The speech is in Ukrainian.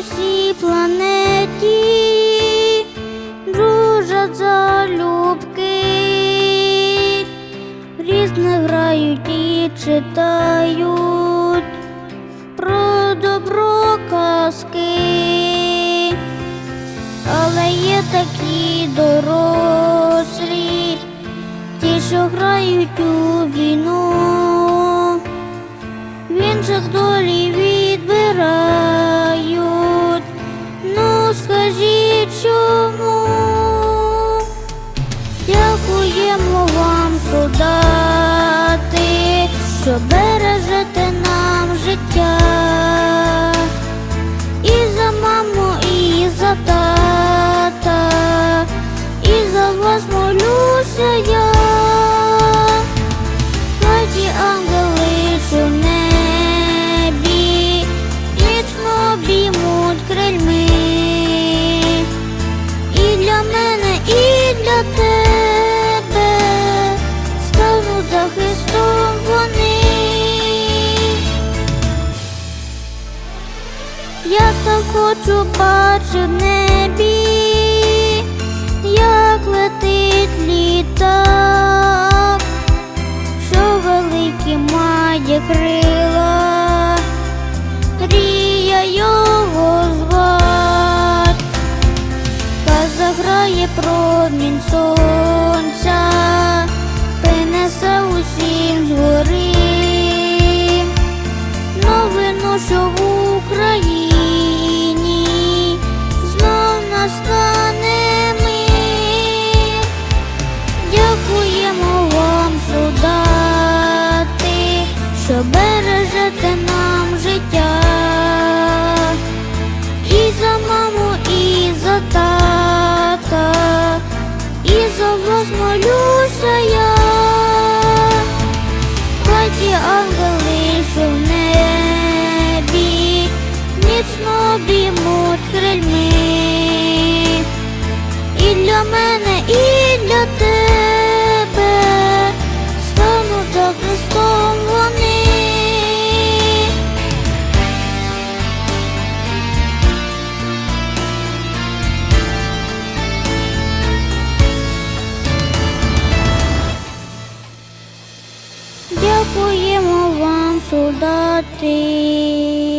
усій планеті. Дружать залюбки, різне грають і читають про добро казки, але є такі дорослі, ті, що грають у війну, в інших долі що бережете нам Я так хочу бачити в небі, як летить літак, що великі має крила, мрія його звать, та заграє промінь сонця, що бережете нам життя. І за маму, і за тата, রাত্রি